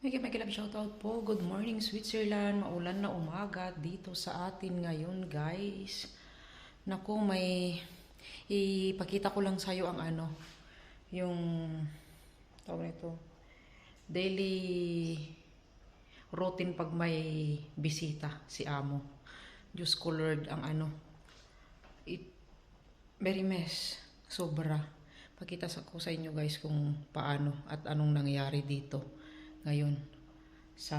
May kilab shoutout po. Good morning Switzerland. Maulan na umaga dito sa atin ngayon guys. Naku, may ipakita ko lang sa'yo ang ano, yung tawag nito, daily routine pag may bisita si amo. Diyos ko Lord, ang ano, it, very mess, sobra. Pakita sa ko sa inyo guys kung paano at anong nangyari dito ngayon sa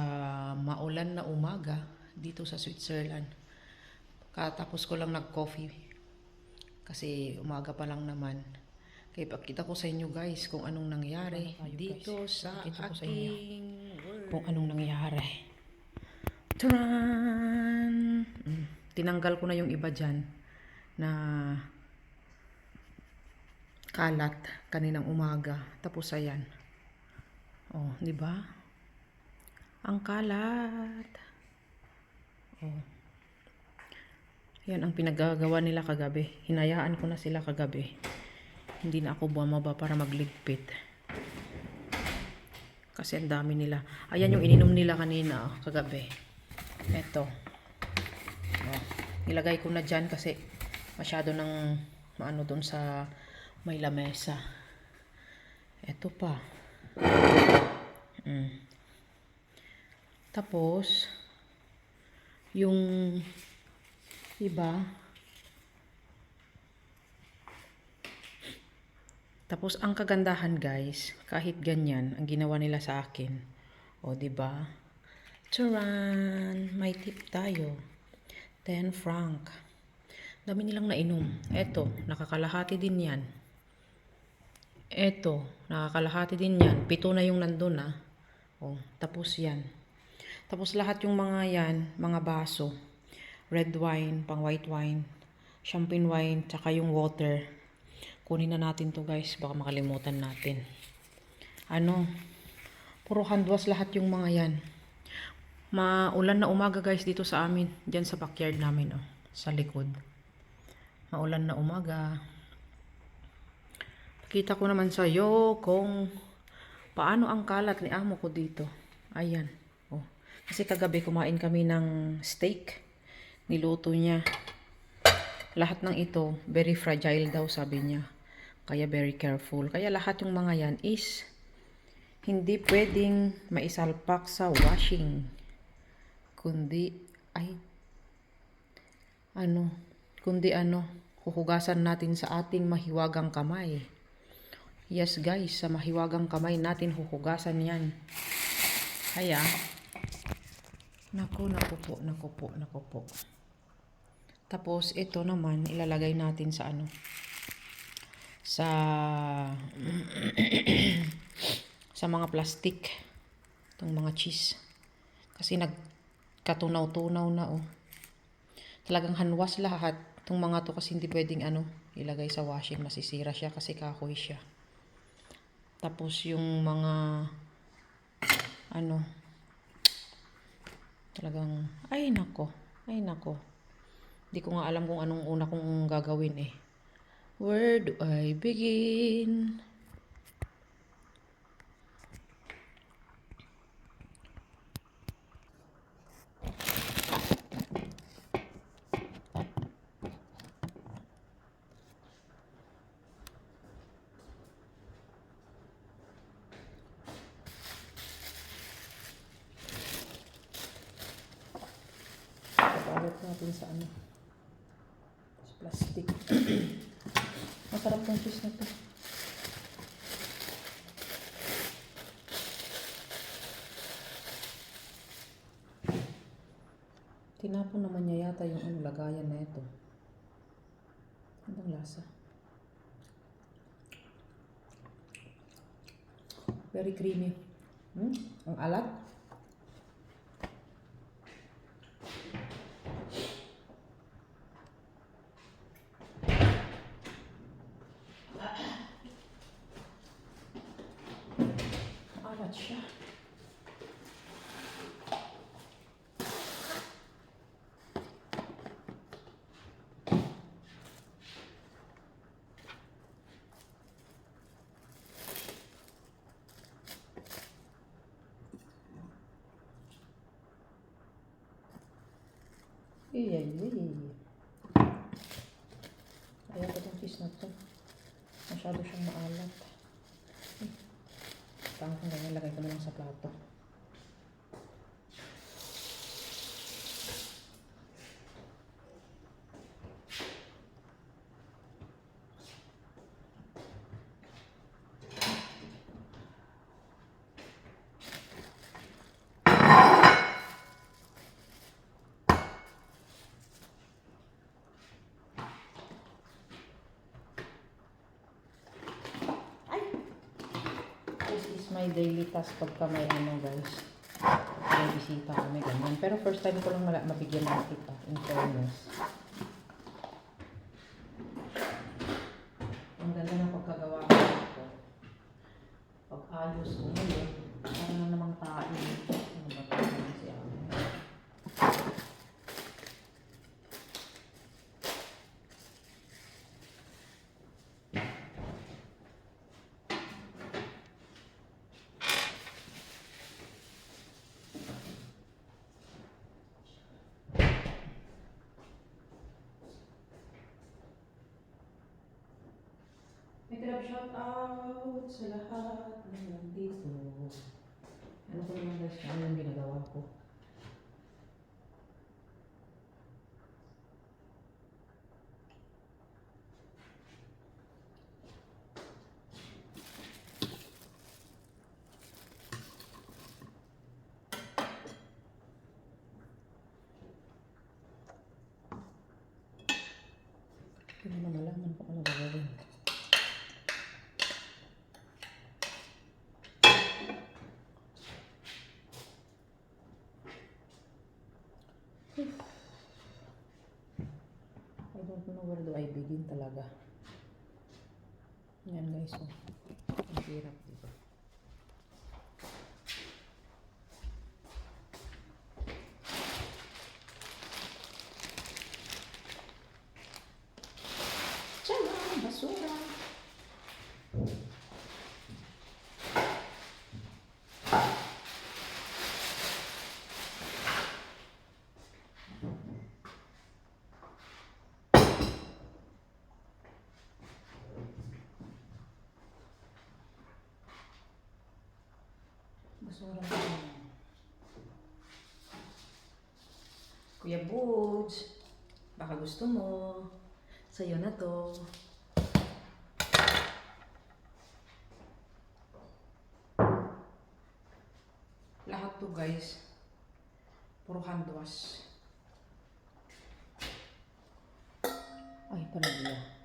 maulan na umaga dito sa Switzerland. Katapos ko lang nag-coffee kasi umaga pa lang naman. Kaya pakita ko sa inyo guys kung anong nangyari dito sa Pakita ko sa aking world. kung anong nangyari. Taran! Mm. Tinanggal ko na yung iba dyan na kalat kaninang umaga. Tapos ayan. Oh, di ba? Ang kalat. Oh. Yan ang pinagagawa nila kagabi. Hinayaan ko na sila kagabi. Hindi na ako bumaba para magligpit. Kasi ang dami nila. Ayan yung ininom nila kanina oh, kagabi. Eto. Oh, nilagay ko na dyan kasi masyado nang maano doon sa may lamesa. Eto pa. Mm. Tapos, yung iba, tapos ang kagandahan guys, kahit ganyan, ang ginawa nila sa akin, o ba? Charan! May tip tayo. 10 franc. Dami nilang nainom. Eto, nakakalahati din yan. Eto, nakakalahati din yan. Pito na yung nandun ah. Oh, tapos yan. Tapos lahat yung mga yan, mga baso. Red wine, pang white wine, champagne wine, tsaka yung water. Kunin na natin to guys, baka makalimutan natin. Ano, puro handwas lahat yung mga yan. Maulan na umaga guys dito sa amin, dyan sa backyard namin oh, sa likod. Maulan na umaga. Kita ko naman sa iyo kung paano ang kalat ni amo ko dito. Ayan. Oh. Kasi kagabi kumain kami ng steak. Niluto niya. Lahat ng ito, very fragile daw sabi niya. Kaya very careful. Kaya lahat yung mga yan is hindi pwedeng maisalpak sa washing. Kundi, ay, ano, kundi ano, huhugasan natin sa ating mahiwagang kamay. Yes guys, sa mahiwagang kamay natin huhugasan yan. Kaya, naku, naku po, naku po, naku po. Tapos, ito naman, ilalagay natin sa ano, sa, sa mga plastic, itong mga cheese. Kasi nagkatunaw-tunaw na, oh. Talagang hanwas lahat. Itong mga to kasi hindi pwedeng ano, ilagay sa washing, masisira siya kasi kahoy siya. Tapos yung mga ano talagang ay nako, ay nako. Hindi ko nga alam kung anong una kong gagawin eh. Where do I begin? Pabalot natin sa ano. Sa plastic. Masarap tong cheese na to. Tinapon naman niya yata yung ano, lagayan na ito. Anong lasa? Very creamy. Hmm? Ang alat. açıyor. İyi yayıyor, iyi iyi. Ayakkabım pis nokta. Aşağı düşenme ağırlattı. Tama kung ganyan, lagay ko na lang sa plato. This is my daily task pagka may ano guys. May bisita kami ganyan. Pero first time ko lang mabigyan ng kita. In fairness. Ang ganda ng pagkagawa ko ito. Pag-ayos ko ngayon. Parang na namang tayo. Ano ba ito? Ano si Amo? May grab shout out sa lahat ng nandito. Ano ko naman guys, ano yung ginagawa ko? Hindi na malaman kung ano gagawin. I don't know where do I begin talaga. Yan guys, oh. Ang hirap, diba? Tiyala, basura. Basura na yan. Kuya Boots, baka gusto mo. Sa'yo na to. Lahat to guys. Puro hand wash. Ay, panagla.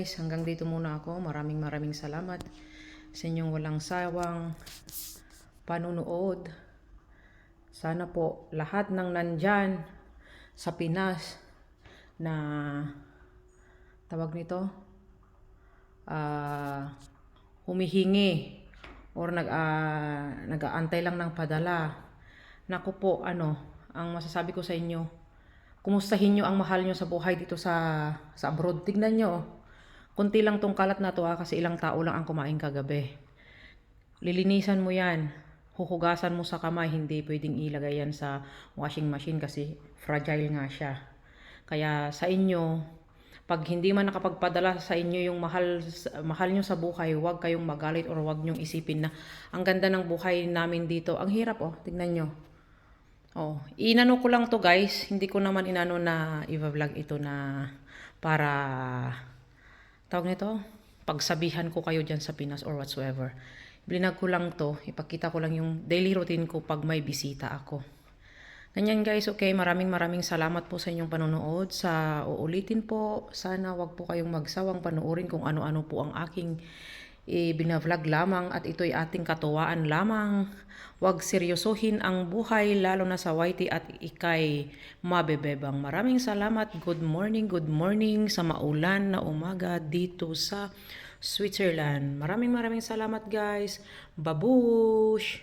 Guys, hanggang dito muna ako. Maraming maraming salamat sa inyong walang sawang panunood. Sana po lahat ng nandyan sa Pinas na tawag nito ah humihingi or nag ah, nag-aantay lang ng padala. Naku po, ano, ang masasabi ko sa inyo, kumustahin nyo ang mahal nyo sa buhay dito sa sa abroad. Tignan nyo, oh. Kunti lang tong kalat na to ha, kasi ilang tao lang ang kumain kagabi. Lilinisan mo yan. Huhugasan mo sa kamay, hindi pwedeng ilagay yan sa washing machine kasi fragile nga siya. Kaya sa inyo, pag hindi man nakapagpadala sa inyo yung mahal mahal nyo sa buhay, huwag kayong magalit or huwag nyong isipin na ang ganda ng buhay namin dito. Ang hirap oh, tignan nyo. Oh, inano ko lang to guys, hindi ko naman inano na i-vlog ito na para tawag nito, pagsabihan ko kayo dyan sa Pinas or whatsoever. Blinag ko lang to, ipakita ko lang yung daily routine ko pag may bisita ako. Ganyan guys, okay, maraming maraming salamat po sa inyong panonood. Sa uulitin po, sana wag po kayong magsawang panoorin kung ano-ano po ang aking ibinavlog lamang at ito'y ating katuwaan lamang. Huwag seryosohin ang buhay lalo na sa YT at ikay mabebebang. Maraming salamat. Good morning, good morning sa maulan na umaga dito sa Switzerland. Maraming maraming salamat guys. Babush!